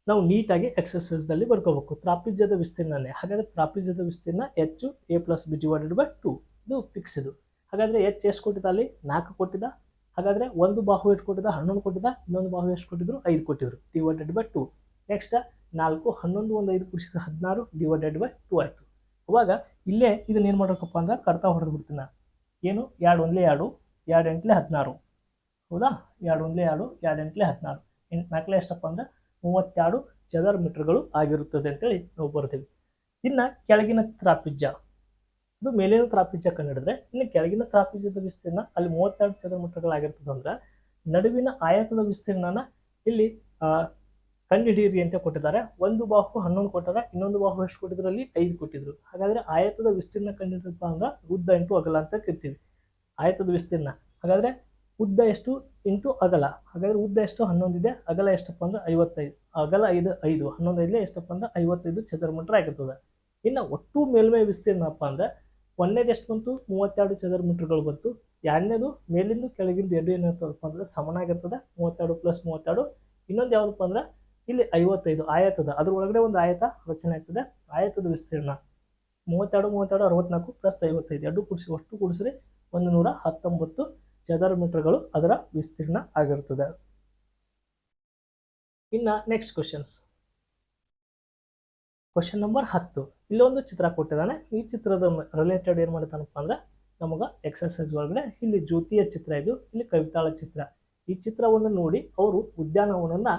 ನಾವು ನೀಟಾಗಿ ಎಕ್ಸಸೈಸ್ದಲ್ಲಿ ಬರ್ಕೋಬೇಕು. ತ್ರಾಪಿಜ್ಯದ ವಿಸ್ತೀರ್ಣನೇ. ಹಾಗಾದ್ರೆ ತ್ರಾಪಿಜ್ಯದ ವಿಸ್ತೀರ್ಣ ಹೆಚ್ಚು A plus B divided by two ಇದು ಫಿಕ್ಸ್ ಇದು. ಹಾಗಾದ್ರೆ ಎಚ್ ಎಷ್ಟು ಕೊಟ್ಟಿದ್ದ ಅಲ್ಲಿ? ನಾಲ್ಕು ಕೊಟ್ಟಿದ್ದ. ಹಾಗಾದರೆ ಒಂದು ಬಾಹು ಎಷ್ಟು ಕೊಟ್ಟಿದ್ದ? ಹನ್ನೊಂದು ಕೊಟ್ಟಿದ್ದ. ಇನ್ನೊಂದು ಬಾಹು ಎಷ್ಟು ಕೊಟ್ಟಿದ್ರು? ಐದು ಕೊಟ್ಟಿದ್ರು. ಡಿವೈಡೆಡ್ ಬೈ ಟು ನೆಕ್ಸ್ಟ್ ನಾಲ್ಕು, ಹನ್ನೊಂದು, ಒಂದು, ಐದು ಕುಡಿಸಿದ ಹದಿನಾರು ಡಿವೈಡೆಡ್ ಬೈ ಟೂ ಆಯಿತು. ಅವಾಗ ಇಲ್ಲೇ ಇದನ್ನ ಏನು ಮಾಡೋಕಪ್ಪ ಅಂದ್ರೆ ಕರ್ತಾ ಹೊಡೆದು ಬಿಡ್ತೀನಿ. ಏನು? ಎರಡು ಒಂದ್ಲೆ ಎರಡು ಎರಡು ಎಂಟ್ಲೆ ಹದಿನಾರು. ಹೌದಾ? ಎರಡು ಒಂದ್ಲೆ ಎರಡು ಎರಡು ಎಂಟ್ಲೆ ಹದಿನಾರು. ಎಂಟು ನಾಲ್ಕಲೆ ಎಷ್ಟಪ್ಪ ಅಂದ್ರೆ ಮೂವತ್ತೆರಡು ಚದರ ಮೀಟರ್ಗಳು ಆಗಿರುತ್ತದೆ ಅಂತೇಳಿ ನಾವು ಬರ್ತೀವಿ ಇನ್ನು ಕೆಳಗಿನ ತ್ರಾಪಿಜ್ಯ. ಇದು ಮೇಲಿನ ತ್ರಾಪಿಜ್ಯ ಕಂಡಿಡಿದ್ರೆ ಇನ್ನು ಕೆಳಗಿನ ತ್ರಾಪಿಜ್ಯದ ವಿಸ್ತೀರ್ಣ ಅಲ್ಲಿ ಮೂವತ್ತೆರಡು ಚದರ ಮೀಟರ್ಗಳಾಗಿರ್ತದಂದ್ರೆ ನಡುವಿನ ಆಯತದ ವಿಸ್ತೀರ್ಣನ ಇಲ್ಲಿ ಕಂಡು ಕಂಡುಹಿಡಿಯಿರಿ ಅಂತ ಕೊಟ್ಟಿದ್ದಾರೆ. ಒಂದು ಬಾಹು ಹನ್ನೊಂದು ಕೊಟ್ಟಾರೆ ಇನ್ನೊಂದು ಬಾಹು ಎಷ್ಟು ಕೊಟ್ಟಿದ್ರು ಅಲ್ಲಿ ಐದು ಕೊಟ್ಟಿದ್ರು. ಹಾಗಾದ್ರೆ ಆಯತದ ವಿಸ್ತೀರ್ಣ ಕಂಡುಹಿಡಿದಪ್ಪ ಅಂದ್ರೆ ಉದ್ದ ಇಂಟು ಅಗಲ ಅಂತ ಕರಿತೀವಿ. ಆಯತದ ವಿಸ್ತೀರ್ಣ. ಹಾಗಾದ್ರೆ ಉದ್ದ ಎಷ್ಟು? ಇಂಟು ಅಗಲ. ಹಾಗಾದ್ರೆ ಉದ್ದ ಎಷ್ಟು? ಹನ್ನೊಂದಿದೆ. ಅಗಲ ಎಷ್ಟಪ್ಪ ಅಂದ್ರೆ ಐವತ್ತೈದು. ಅಗಲ ಐದು ಐದು. ಹನ್ನೊಂದು ಐದಲೇ ಎಷ್ಟಪ್ಪ ಅಂದ್ರೆ ಐವತ್ತೈದು ಚದರ ಮೀಟರ್ ಆಗಿರ್ತದೆ ಇನ್ನು ಒಟ್ಟು ಮೇಲ್ಮೈ ವಿಸ್ತೀರ್ಣಪ್ಪ ಅಂದ್ರೆ ಒಂದನೇದು ಎಷ್ಟು ಬಂತು? ಮೂವತ್ತೆರಡು ಚದರ ಮೀಟರ್ಗಳು ಬಂತು. ಎರಡನೇದು ಮೇಲಿಂದ ಕೆಳಗಿಂದ ಎರಡು ಏನಿರ್ತದಪ್ಪ ಅಂದ್ರೆ ಸಮನಾಗಿರ್ತದೆ ಮೂವತ್ತೆರಡು ಪ್ಲಸ್ ಮೂವತ್ತೆರಡು. ಇನ್ನೊಂದು ಯಾವುದಪ್ಪ ಅಂದ್ರೆ ಇಲ್ಲಿ ಐವತ್ತೈದು ಆಯತದ. ಅದ್ರ ಒಳಗಡೆ ಒಂದು ಆಯತ ರಚನೆ ಆಗ್ತದೆ. ಆಯತದ ವಿಸ್ತೀರ್ಣ ಮೂವತ್ತೆರಡು ಮೂವತ್ತೆರಡು, ಅರವತ್ನಾಲ್ಕು ಪ್ಲಸ್ ಐವತ್ತೈದು. ಎರಡು ಕೂಡಿಸಿ, ಒಟ್ಟು ಕೂಡಿಸಿದ್ರೆ ಒಂದು ನೂರ ಹತ್ತೊಂಬತ್ತು ಚದರ ಮೀಟರ್ಗಳು ಅದರ ವಿಸ್ತೀರ್ಣ ಆಗಿರ್ತದೆ. ಇನ್ನು ನೆಕ್ಸ್ಟ್ ಕ್ವಶನ್ಸ್ ಕ್ವಶನ್ ನಂಬರ್ ಹತ್ತು. ಇಲ್ಲೊಂದು ಚಿತ್ರ ಕೊಟ್ಟಿದ್ದಾನೆ. ಈ ಚಿತ್ರದ ರಿಲೇಟೆಡ್ ಏನು ಮಾಡ್ತಾನಪ್ಪ ಅಂದ್ರೆ ನಮಗೆ ಎಕ್ಸರ್ಸೈಸ್ ಒಳಗಡೆ ಇಲ್ಲಿ ಜ್ಯೋತಿಯ ಚಿತ್ರ ಇದು, ಇಲ್ಲಿ ಕವಿತಾಳ ಚಿತ್ರ. ಈ ಚಿತ್ರವನ್ನು ನೋಡಿ ಅವರು ಉದ್ಯಾನವನವನ್ನು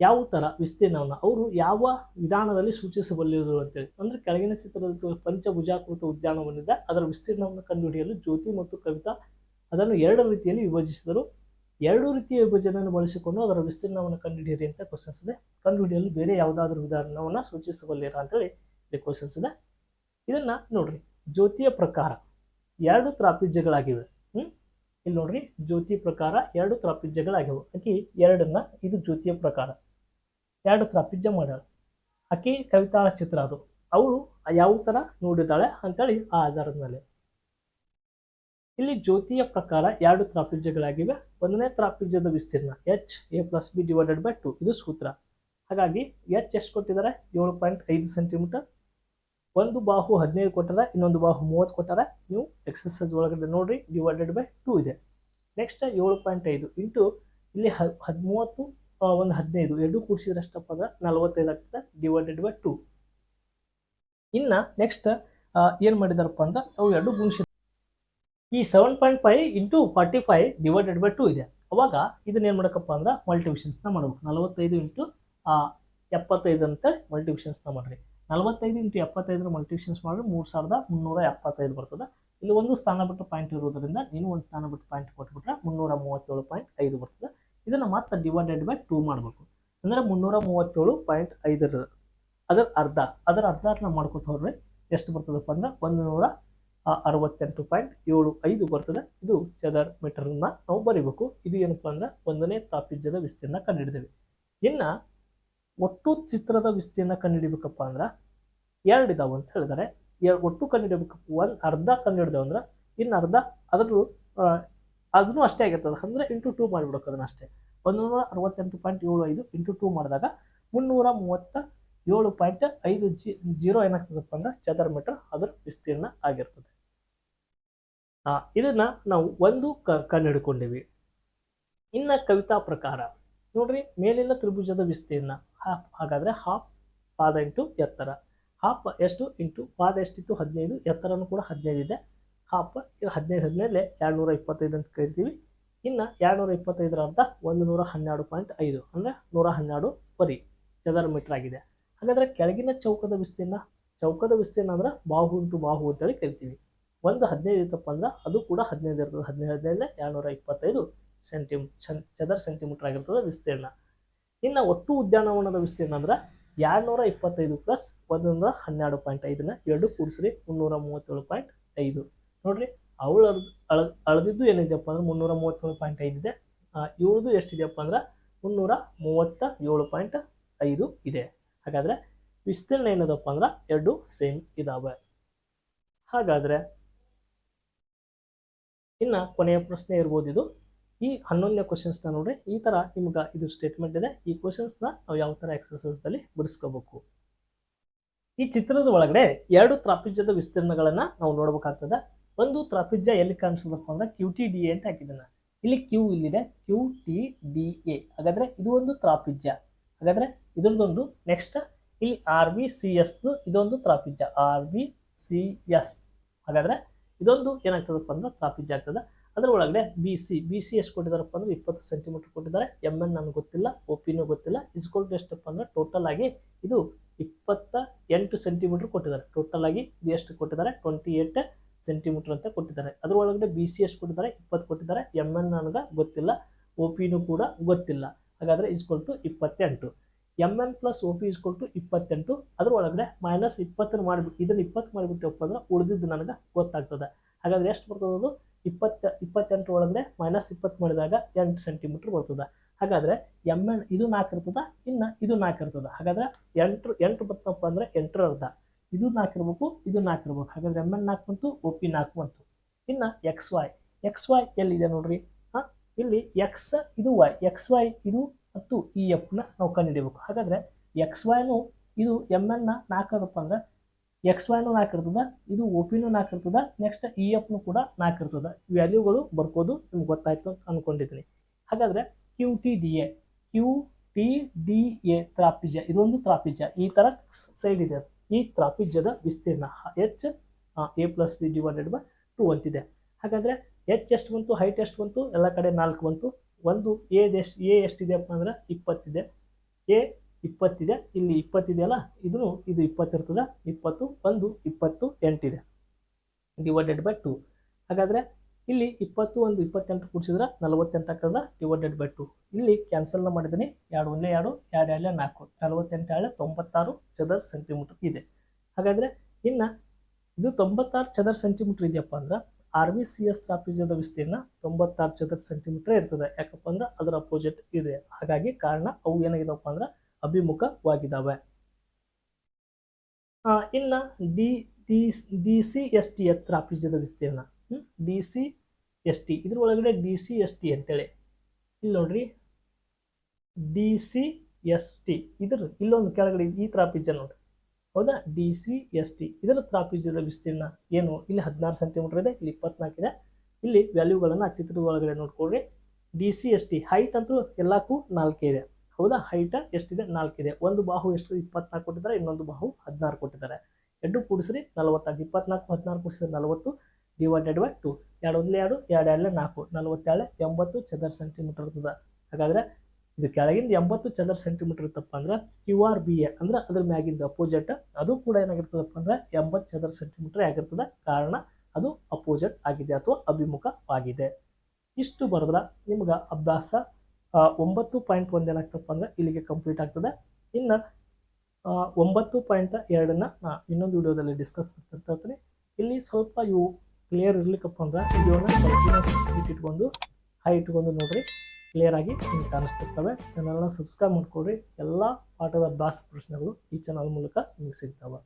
ಯಾವ ಥರ ವಿಸ್ತೀರ್ಣವನ್ನು, ಅವರು ಯಾವ ವಿಧಾನದಲ್ಲಿ ಸೂಚಿಸಬಲ್ಲರು ಅಂತೇಳಿ. ಅಂದ್ರೆ ಕೆಳಗಿನ ಚಿತ್ರದ ಪಂಚಭುಜಾಕೃತ ಉದ್ಯಾನವನಿದೆ ಅದರ ವಿಸ್ತೀರ್ಣವನ್ನು ಕಂಡುಹಿಡಿಯಲು ಜ್ಯೋತಿ ಮತ್ತು ಕವಿತಾ ಅದನ್ನು ಎರಡು ರೀತಿಯಲ್ಲಿ ವಿಭಜಿಸಿದರು. ಎರಡು ರೀತಿಯ ವಿಭಜನೆಯನ್ನು ಬಳಸಿಕೊಂಡು ಅದರ ವಿಸ್ತೀರ್ಣವನ್ನು ಕಂಡುಹಿಡಿಯಿರಿ ಅಂತ ಕ್ವಶನ್ಸ್ ಇದೆ. ಕಂಡುಹಿಡಿಯಲು ಬೇರೆ ಯಾವುದಾದ್ರೂ ವಿಧಾನವನ್ನು ಸೂಚಿಸಬಲ್ಲಿರ ಅಂತೇಳಿ ಇಲ್ಲಿ ಕ್ವಶನ್ಸ್ ಇದೆ. ಇದನ್ನ ನೋಡ್ರಿ. ಜ್ಯೋತಿಯ ಪ್ರಕಾರ ಎರಡು ತ್ರಾಪಿಜ್ಯಗಳಾಗಿವೆ. ಹ್ಮ್? ಇಲ್ಲಿ ನೋಡ್ರಿ. ಜ್ಯೋತಿ ಪ್ರಕಾರ ಎರಡು ತ್ರಾಪಿಜ್ಯಗಳಾಗಿವೆ. ಆಕಿ ಎರಡನ್ನ, ಇದು ಜ್ಯೋತಿಯ ಪ್ರಕಾರ. ಎರಡು ತ್ರಾಪಿಜ್ಯ ಮಾಡ್ಯಾಳ. ಆಕಿ ಕವಿತಾಳ ಚಿತ್ರ ಅದು. ಅವಳು ಯಾವ ಥರ ನೋಡಿದ್ದಾಳೆ ಅಂತೇಳಿ ಆ ಆಧಾರದ ಮೇಲೆ. ಇಲ್ಲಿ ಜ್ಯೋತಿಯ ಪ್ರಕಾರ ಎರಡು ತ್ರಾಪಿಜ್ಯಗಳಾಗಿವೆ. ಒಂದನೇ ತ್ರಾಪಿಜ್ಯದ ವಿಸ್ತೀರ್ಣ H A plus B divided by two ಇದು ಸೂತ್ರ. ಹಾಗಾಗಿ ಎಚ್ ಎಷ್ಟು ಕೊಟ್ಟಿದ್ದಾರೆ? ಏಳು ಪಾಯಿಂಟ್ ಐದು ಸೆಂಟಿಮೀಟರ್ ಒಂದು ಬಾಹು ಹದಿನೈದು ಕೊಟ್ಟಾರ ಇನ್ನೊಂದು ಬಾಹು ಮೂವತ್ತು ಕೊಟ್ಟಾರ. ನೀವು ಎಕ್ಸಸೈಸ್ ಒಳಗಡೆ ನೋಡ್ರಿ ಡಿವೈಡೆಡ್ ಬೈ ಟೂ ಇದೆ. ನೆಕ್ಸ್ಟ್ ಏಳು ಪಾಯಿಂಟ್ ಐದು ಇಂಟು ಇಲ್ಲಿ ಹ ಹದ್ ಮೂವತ್ತು ಆ, ಒಂದು ಹದಿನೈದು ಎರಡು ಕೂಡಿಸಿದ್ರೆ ಎಷ್ಟಪ್ಪ ಅಂದ್ರೆ ನಲವತ್ತೈದು ಆಗ್ತದೆ ಡಿವೈಡೆಡ್ ಬೈ ಟೂ ಇನ್ನು ನೆಕ್ಸ್ಟ್ ಏನು ಮಾಡಿದಾರಪ್ಪ ಅಂದ್ರೆ ಅವು ಎರಡು ಗುಣಿಸಿದ ಈ seven point five into forty five divided by two ಇದೆ. ಅವಾಗ ಇದನ್ನ ಏನು ಮಾಡಕಪ್ಪ ಅಂದ್ರೆ ಮಲ್ಟಿವಿಷನ್ಸ್ನ ಮಾಡಬೇಕು. ನಲವತ್ತೈದು ಇಂಟು ಎಪ್ಪತ್ತೈದು ಅಂತ ಮಲ್ಟಿವಿಷನ್ಸ್ನ ಮಾಡಿರಿ. ನಲವತ್ತೈದು ಇಂಟು ಎಪ್ಪತ್ತೈದರ ಮಲ್ಟಿವಿಷನ್ಸ್ ಮಾಡಿದ್ರೆ ಮೂರು ಸಾವಿರದ ಮುನ್ನೂರ ಎಪ್ಪತ್ತೈದು ಬರ್ತದೆ. ಇಲ್ಲಿ ಒಂದು ಸ್ಥಾನ ಬಿಟ್ಟು ಪಾಯಿಂಟ್ ಇರೋದ್ರಿಂದ ನೀನು ಒಂದು ಸ್ಥಾನ ಬಿಟ್ಟು ಪಾಯಿಂಟ್ ಕೊಟ್ಬಿಟ್ರೆ ಮುನ್ನೂರ ಮೂವತ್ತೇಳು ಪಾಯಿಂಟ್ ಐದು ಬರ್ತದೆ. ಇದನ್ನು ಮತ್ತೆ ಡಿವೈಡೆಡ್ ಬೈ ಟೂ ಮಾಡಬೇಕು. ಅಂದರೆ ಮುನ್ನೂರ ಮೂವತ್ತೇಳು ಪಾಯಿಂಟ್ ಐದರ ಅದರ ಅರ್ಧ, ಅದರ ಅರ್ಧನ ಮಾಡ್ಕೊತ ಹೋದ್ರೆ ಎಷ್ಟು ಬರ್ತದಪ್ಪ ಅಂದ್ರೆ ಒಂದು ನೂರ ಅರವತ್ತೆಂಟು ಪಾಯಿಂಟ್ ಏಳು ಐದು ಬರ್ತದೆ. ಇದು ಚದರ್ ಮೀಟರ್ನ ನಾವು ಬರಿಬೇಕು. ಇದು ಏನಪ್ಪ ಅಂದ್ರೆ ಒಂದನೇ ತಾಪಿಜ್ಯದ ವಿಸ್ತೀರ್ಣ ಕಂಡುಹಿಡಿದೇವೆ ಇನ್ನು ಒಟ್ಟು ಚಿತ್ರದ ವಿಸ್ತೀರ್ಣ ಕಂಡುಹಿಡಿಬೇಕಪ್ಪ ಅಂದ್ರೆ ಎರಡು ಇದಾವೆ ಅಂತ ಹೇಳಿದರೆ. ಎರಡು ಒಟ್ಟು ಕಂಡುಹಿಡಬೇಕಪ್ಪ ಒಂದು ಅರ್ಧ ಕಂಡುಹಿಡ್ದೇವೆ ಅಂದ್ರೆ ಇನ್ನು ಅರ್ಧ ಅದ್ರ ಅದನ್ನು ಅಷ್ಟೇ ಆಗಿರ್ತದೆ. ಅಂದರೆ ಇಂಟು ಟೂ ಮಾಡಿಬಿಡೋಕೆ ಅದನ್ನ ಅಷ್ಟೇ. ಒಂದು ನೂರ ಅರವತ್ತೆಂಟು ಪಾಯಿಂಟ್ ಏಳು ಐದು ಇಂಟು ಟೂ ಮಾಡಿದಾಗ ಮುನ್ನೂರ ಮೂವತ್ತ ಏಳು ಪಾಯಿಂಟ್ ಐದು ಜಿ ಜೀರೋ ಏನಾಗ್ತದಪ್ಪ ಅಂದ್ರೆ ಚದರ ಮೀಟರ್ ಅದರ ವಿಸ್ತೀರ್ಣ ಆಗಿರ್ತದೆ. ಇದನ್ನ ನಾವು ಒಂದು ಕ ಕಂಡುಹಿಡ್ಕೊಂಡಿವಿ. ಇನ್ನು ಕವಿತಾ ಪ್ರಕಾರ, ನೋಡ್ರಿ, ಮೇಲಿನ ತ್ರಿಭುಜದ ವಿಸ್ತೀರ್ಣ. ಹಾಫ್ ಹಾಗಾದರೆ ಹಾಫ್ ಪಾದ ಇಂಟು ಎತ್ತರ. ಹಾಫ್ ಎಷ್ಟು ಇಂಟು ಪಾದ ಎಷ್ಟಿತ್ತು? ಹದಿನೈದು. ಎತ್ತರನೂ ಕೂಡ ಹದಿನೈದು ಇದೆ. ಹಾಫ್ ಹದಿನೈದು ಹದಿನೈದೇ ಎರಡು ನೂರ ಇಪ್ಪತ್ತೈದು ಅಂತ ಕರಿತೀವಿ. ಇನ್ನು ಎರಡು ನೂರ ಇಪ್ಪತ್ತೈದರ ಅರ್ಧ ಒಂದು ನೂರ ಹನ್ನೆರಡು ಪಾಯಿಂಟ್ ಐದು ಅಂದರೆ ನೂರ ಹನ್ನೆರಡು ಪರಿ ಚದರ ಮೀಟರ್ ಆಗಿದೆ. ಹಾಗಾದರೆ ಕೆಳಗಿನ ಚೌಕದ ವಿಸ್ತೀರ್ಣ ಚೌಕದ ವಿಸ್ತೀರ್ಣ ಅಂದ್ರೆ ಬಾಹು ಇಂಟು ಬಾಹು ಅಂತೇಳಿ ಕರಿತೀವಿ. ಒಂದು ಹದಿನೈದು ಇತ್ತಪ್ಪ ಅಂದ್ರೆ ಅದು ಕೂಡ ಹದಿನೈದು ಇರ್ತದೆ. ಹದಿನೈದು ಹದಿನೈದು ಎರಡು ನೂರ ಇಪ್ಪತ್ತೈದು ಸೆಂಟಿಮ್ ಚದರ ಸೆಂಟಿಮೀಟರ್ ಆಗಿರ್ತದೆ ವಿಸ್ತೀರ್ಣ. ಇನ್ನು ಒಟ್ಟು ಉದ್ಯಾನವನದ ವಿಸ್ತೀರ್ಣ ಅಂದ್ರೆ ಎರಡ್ನೂರ ಇಪ್ಪತ್ತೈದು ಪ್ಲಸ್ ಒಂದು ಹನ್ನೆರಡು ಪಾಯಿಂಟ್ ಐದನ್ನ ಎರಡು ಕೂಡಿಸ್ರಿ, ಮುನ್ನೂರ ಮೂವತ್ತೇಳು ಪಾಯಿಂಟ್ ಐದು. ನೋಡ್ರಿ, ಅವಳು ಅಳ್ ಅಳ ಅಳದಿದ್ದು ಏನಿದೆಯಪ್ಪ ಅಂದ್ರೆ ಮುನ್ನೂರ ಮೂವತ್ತೇಳು ಪಾಯಿಂಟ್ ಐದಿದೆ ಇವ್ರದ್ದು ಎಷ್ಟಿದೆಯಪ್ಪ ಅಂದ್ರೆ ಮುನ್ನೂರ ಮೂವತ್ತ ಏಳು ಪಾಯಿಂಟ್ ಐದು ಇದೆ. ಹಾಗಾದರೆ ವಿಸ್ತೀರ್ಣ ಏನದಪ್ಪ ಅಂದ್ರೆ ಎರಡು ಸೇಮ್ ಇದಾವೆ. ಹಾಗಾದರೆ ಇನ್ನು ಕೊನೆಯ ಪ್ರಶ್ನೆ ಇರ್ಬೋದು ಇದು. ಈ ಹನ್ನೊಂದನೇ ಕ್ವಶನ್ಸ್ನ ನೋಡ್ರಿ, ಈ ಥರ ನಿಮ್ಗೆ ಇದು ಸ್ಟೇಟ್ಮೆಂಟ್ ಇದೆ. ಈ ಕ್ವಶನ್ಸ್ನ ನಾವು ಯಾವ ಥರ ಎಕ್ಸಸೈಸ್ದಲ್ಲಿ ಬಿಡಿಸ್ಕೋಬೇಕು? ಈ ಚಿತ್ರದ ಒಳಗಡೆ ಎರಡು ತ್ರಾಪಿಜ್ಯದ ವಿಸ್ತೀರ್ಣಗಳನ್ನು ನಾವು ನೋಡ್ಬೇಕಾಗ್ತದೆ. ಒಂದು ತ್ರಾಪಿಜ್ಯ ಎಲ್ಲಿ ಕಾಣಿಸ್ಬೇಕು ಅಂದ್ರೆ ಕ್ಯೂ ಟಿ ಡಿ ಎ ಅಂತ ಹಾಕಿದ್ದಾನೆ ಇಲ್ಲಿ ಕ್ಯೂ ಇಲ್ಲಿದೆ. ಕ್ಯೂ ಟಿ ಡಿ ಎ ಹಾಗಾದ್ರೆ ಇದು ಒಂದು ತ್ರಾಪಿಜ್ಯ. ಹಾಗಾದ್ರೆ ಇದರದೊಂದು ನೆಕ್ಸ್ಟ್ ಇಲ್ಲಿ ಆರ್ ಬಿ ಸಿ ಎಸ್ ಇದೊಂದು ತ್ರಾಪಿಜ್ಯ. ಆರ್ ಬಿ ಸಿ ಎಸ್ ಹಾಗಾದ್ರೆ ಇದೊಂದು ಏನಾಗ್ತದಪ್ಪ ಅಂದ್ರೆ ತ್ರಾಪಿಜ್ಯ ಆಗ್ತದೆ. ಅದರ ಒಳಗಡೆ ಬಿ ಸಿ ಬಿ ಸಿ ಎಷ್ಟು ಕೊಟ್ಟಿದ್ದಾರಪ್ಪ ಅಂದ್ರೆ ಇಪ್ಪತ್ತು ಸೆಂಟಿಮೀಟರ್ ಕೊಟ್ಟಿದ್ದಾರೆ. ಎಂ ಎನ್ ನನಗೆ ಗೊತ್ತಿಲ್ಲ ಒ ಪಿನೂ ಗೊತ್ತಿಲ್ಲ. ಇಸ್ಕೋಲ್ ಎಷ್ಟಪ್ಪ ಅಂದ್ರೆ ಟೋಟಲ್ ಆಗಿ ಇದು ಇಪ್ಪತ್ತ ಎಂಟು ಸೆಂಟಿಮೀಟರ್ ಕೊಟ್ಟಿದ್ದಾರೆ. ಟೋಟಲ್ ಆಗಿ ಇದು ಎಷ್ಟು ಕೊಟ್ಟಿದ್ದಾರೆ? ಟ್ವೆಂಟಿ ಏಟ್ ಸೆಂಟಿಮೀಟರ್ ಅಂತ ಕೊಟ್ಟಿದ್ದಾರೆ. ಅದ್ರ ಒಳಗಡೆ ಬಿ ಸಿ ಎಷ್ಟು ಕೊಟ್ಟಿದ್ದಾರೆ? ಇಪ್ಪತ್ತು ಕೊಟ್ಟಿದ್ದಾರೆ. ಎಂ ಎನ್ ನನಗೆ ಗೊತ್ತಿಲ್ಲ ಒ ಪಿನೂ ಕೂಡ ಗೊತ್ತಿಲ್ಲ. ಹಾಗಾದರೆ ಇಸ್ಕೊಲ್ ಟು ಇಪ್ಪತ್ತೆಂಟು. M N plus O P is equal to ಇಪ್ಪತ್ತೆಂಟು. ಅದ್ರ ಒಳಗಡೆ ಮೈನಸ್ ಇಪ್ಪತ್ತನ್ನು ಮಾಡಿಬಿಟ್ಟು ಇದನ್ನು ಇಪ್ಪತ್ತು ಮಾಡಿಬಿಟ್ಟಪ್ಪ ಅಂದ್ರೆ ಉಳಿದಿದ್ದು ನನಗೆ ಗೊತ್ತಾಗ್ತದೆ. ಹಾಗಾದ್ರೆ ಎಷ್ಟು ಬರ್ತದೆ ಅದು? ಇಪ್ಪತ್ತ ಇಪ್ಪತ್ತೆಂಟರ ಒಳಗಡೆ ಮೈನಸ್ ಇಪ್ಪತ್ತು ಮಾಡಿದಾಗ ಎಂಟು ಸೆಂಟಿಮೀಟ್ರ್ ಬರ್ತದೆ. ಹಾಗಾದರೆ ಎಂ ಎನ್ ಇದು ನಾಲ್ಕು ಇರ್ತದೆ, ಇನ್ನು ಇದು ನಾಲ್ಕು ಇರ್ತದೆ. ಹಾಗಾದ್ರೆ ಎಂಟು ಎಂಟು ಬರ್ತಪ್ಪ ಅಂದರೆ ಎಂಟರ ಅರ್ಧ. ಇದು ನಾಲ್ಕು ಇರಬೇಕು, ಇದು ನಾಲ್ಕು ಇರಬೇಕು. ಹಾಗಾದ್ರೆ ಎಂ ಎನ್ ನಾಲ್ಕು ಬಂತು ಒ ಪಿ ನಾಲ್ಕು ಬಂತು. ಇನ್ನು ಎಕ್ಸ್ ವೈ ಎಕ್ಸ್ ವೈ ಎಲ್ಲಿದೆ ನೋಡ್ರಿ? ಹಾಂ? ಇಲ್ಲಿ ಎಕ್ಸ್ ಇದು ವೈ ಎಕ್ಸ್ ವೈ ಇದು ಮತ್ತು ಇ ಎಫ್ನ ನಾವು ಕಂಡುಹಿಡಿಬೇಕು ಹಾಗಾದರೆ ಎಕ್ಸ್ ವೈನು ಇದು ಎಂ ಎನ್ನ ನಾಲ್ಕು ಅದಪ್ಪ ಅಂದ್ರೆ ಎಕ್ಸ್ ವೈನು ನಾಲ್ಕು ಇರ್ತದೆ ಇದು ಒ ಪಿನೂ ನಾಲ್ಕು ಇರ್ತದೆ ನೆಕ್ಸ್ಟ್ ಇ ಎಫ್ನು ಕೂಡ ನಾಲ್ಕು ಇರ್ತದೆ ವ್ಯಾಲ್ಯೂಗಳು ಬರ್ಕೋದು ನಿಮ್ಗೆ ಗೊತ್ತಾಯ್ತು ಅಂತ ಅಂದ್ಕೊಂಡಿದ್ದೀನಿ ಹಾಗಾದರೆ Q T D A Q T D A ತ್ರಾಪಿಜ ಇದೊಂದು ತ್ರಾಪಿಜ ಈ ಥರ ಸೈಡ್ ಇದೆ. ಈ ತ್ರಾಪಿಜ್ಯದ ವಿಸ್ತೀರ್ಣ H A plus B divided by two ಅಂತಿದೆ. ಹಾಗಾದರೆ ಎಚ್ ಎಷ್ಟು ಬಂತು ಹೈಟ್ ಎಷ್ಟು ಬಂತು, ಎಲ್ಲ ಕಡೆ ನಾಲ್ಕು ಬಂತು. ಒಂದು ಎ ಎಷ್ಟು ಎ ಎಷ್ಟಿದೆಯಪ್ಪ ಅಂದ್ರೆ ಇಪ್ಪತ್ತಿದೆ. ಎ ಇಪ್ಪತ್ತಿದೆ, ಇಲ್ಲಿ ಇಪ್ಪತ್ತಿದೆಯಲ್ಲ ಇದನ್ನು ಇದು ಇಪ್ಪತ್ತಿರ್ತದೆ ಇಪ್ಪತ್ತು ಒಂದು, ಇಪ್ಪತ್ತು, ಎಂಟಿದೆ. ಡಿವೈಡೆಡ್ ಬೈ ಟು ಹಾಗಾದರೆ, ಇಲ್ಲಿ ಇಪ್ಪತ್ತು, ಒಂದು, ಇಪ್ಪತ್ತೆಂಟು ಕೂಡಿಸಿದ್ರೆ ನಲವತ್ತೆಂಟು ಹಾಕಿದ್ರೆ ಡಿವೈಡೆಡ್ ಬೈ ಟು ಇಲ್ಲಿ ಕ್ಯಾನ್ಸಲ್ನ ಮಾಡಿದ್ದೀನಿ ಎರಡು, ಒಂದೇ, ಎರಡು ಎರಡು, ಎರಡೇ, ನಾಲ್ಕು. ನಲವತ್ತೆಂಟು, ಎರಡು, ತೊಂಬತ್ತಾರು ಚದರ ಸೆಂಟಿಮೀಟ್ರ್ ಇದೆ. ಹಾಗಾದರೆ, ಇನ್ನು ಇದು ತೊಂಬತ್ತಾರು ಚದರ ಸೆಂಟಿಮೀಟ್ರ್ ಇದೆಯಪ್ಪ ಅಂದ್ರೆ ಆರ್ ವಿ ಸಿ ಎಸ್ ತ್ರಾಪಿಜದ ವಿಸ್ತೀರ್ಣ ತೊಂಬತ್ತಾರು ಚದರ ಸೆಂಟಿಮೀಟರ್ ಇರ್ತದೆ. ಯಾಕಪ್ಪ ಅಂದ್ರೆ ಅದರ ಅಪೋಸಿಟ್ ಇದೆ. ಹಾಗಾಗಿ ಕಾರಣ ಅವು ಏನಾಗಿದೆಪ್ಪ ಅಂದ್ರೆ ಅಭಿಮುಖವಾಗಿದ್ದಾವೆ. ಇನ್ನು D D D C, S, T ತ್ರಾಪಿಜ್ಯದ ವಿಸ್ತೀರ್ಣ. D C, S, T. ಇದ್ರ ಒಳಗಡೆ ಡಿ ಸಿ, ಎಸ್, ಟಿ ಅಂತೇಳಿ. ಇಲ್ಲಿ ನೋಡ್ರಿ. D C, S, T. ಇದ್ರ, ಇಲ್ಲೊಂದು ಕೆಳಗಡೆ ಈ ತ್ರಾಪಿಜ್ಯ ನೋಡ್ರಿ. ಹೌದಾ? D C, S, T. ಇದರ ತ್ರಾಪಿಜ್ಯದ ವಿಸ್ತೀರ್ಣ ಏನು? ಇಲ್ಲಿ ಹದಿನಾರು ಸೆಂಟಿಮೀಟರ್ ಇದೆ, ಇಲ್ಲಿ ಇಪ್ಪತ್ನಾಲ್ಕಿದೆ ಇಲ್ಲಿ ವ್ಯಾಲ್ಯೂಗಳನ್ನು ಚಿತ್ರದ ಒಳಗಡೆ ನೋಡ್ಕೊಳ್ರಿ. D C, S, T. Height ಅಂತೂ ಎಲ್ಲಕ್ಕೂ ನಾಲ್ಕೇ ಇದೆ. ಹೌದಾ? ಹೈಟ ಎಷ್ಟಿದೆ? ನಾಲ್ಕಿದೆ ಒಂದು ಬಾಹು ಎಷ್ಟು ಇಪ್ಪತ್ನಾಲ್ಕು ಕೊಟ್ಟಿದ್ದಾರೆ. ಇನ್ನೊಂದು ಬಾಹು ಹದಿನಾರು ಕೊಟ್ಟಿದ್ದಾರೆ. ಎರಡು ಕೂಡಿಸ್ರಿ. ನಲವತ್ತಾಗಿ ಇಪ್ಪತ್ನಾಲ್ಕು, ಹದಿನಾರು ಕೂಡಿಸಿದ್ರೆ ನಲವತ್ತು ಡಿವೈಡೆಡ್ ಬೈ ಟು ಎರಡು ಒಂದಲೇ ಎರಡು ಎರಡು ಎರಡು ನಾಲ್ಕು. ನಲವತ್ತೇಳು, ಎಂಬತ್ತು ಚದರ ಸೆಂಟಿಮೀಟರ್ ಇರ್ತದೆ. ಹಾಗಾದರೆ ಇದು ಕೆಳಗಿಂದ ಎಂಬತ್ತು ಚದರ ಸೆಂಟಿಮೀಟರ್ ಇತ್ತಪ್ಪ ಅಂದ್ರೆ ಕ್ಯೂ ಆರ್ ಬಿ ಎ ಅಂದ್ರೆ ಅದ್ರ ಮ್ಯಾಗಿಂದ ಅಪೋಸಿಟ್ ಅದು ಕೂಡ ಏನಾಗಿರ್ತದಪ್ಪ ಅಂದ್ರೆ ಎಂಬತ್ತು ಚದರ ಸೆಂಟಿಮೀಟರ್ ಆಗಿರ್ತದೆ. ಕಾರಣ ಅದು ಅಪೋಸಿಟ್ ಆಗಿದೆ ಅಥವಾ ಅಭಿಮುಖವಾಗಿದೆ. ಇಷ್ಟು ಬರೆದ್ರೆ ನಿಮ್ಗೆ ಅಭ್ಯಾಸ ಒಂಬತ್ತು ಪಾಯಿಂಟ್ ಒಂದು ಏನಾಗ್ತಪ್ಪ ಅಂದ್ರೆ ಇಲ್ಲಿಗೆ ಕಂಪ್ಲೀಟ್ ಆಗ್ತದೆ. ಇನ್ನು ಒಂಬತ್ತು ಪಾಯಿಂಟ್ ಎರಡನ್ನು ನಾ ಇನ್ನೊಂದು ವಿಡಿಯೋದಲ್ಲಿ ಡಿಸ್ಕಸ್ ಮಾಡ್ತಿರ್ತಾ ಇರ್ತೀನಿ. ಇಲ್ಲಿ ಸ್ವಲ್ಪ ಇವು ಕ್ಲಿಯರ್ ಇರ್ಲಿಕ್ಕಪ್ಪ ಅಂದ್ರೆ ವಿಡಿಯೋನ ಇಟ್ಕೊಂಡು ಹೈ ಇಟ್ಕೊಂಡು ನೋಡ್ರಿ. ಕ್ಲಿಯರ್ ಆಗಿ ನಿಮ್ಗೆ ಕಾಣಿಸ್ತಿರ್ತವೆ. ಚಾನಲ್ನ ಸಬ್ಸ್ಕ್ರೈಬ್ ಮಾಡ್ಕೊಡ್ರಿ ಎಲ್ಲ ಪಾಠದ ಅಭ್ಯಾಸ ಪ್ರಶ್ನೆಗಳು ಈ ಚಾನಲ್ ಮೂಲಕ ನಿಮ್ಗೆ ಸಿಗ್ತವೆ.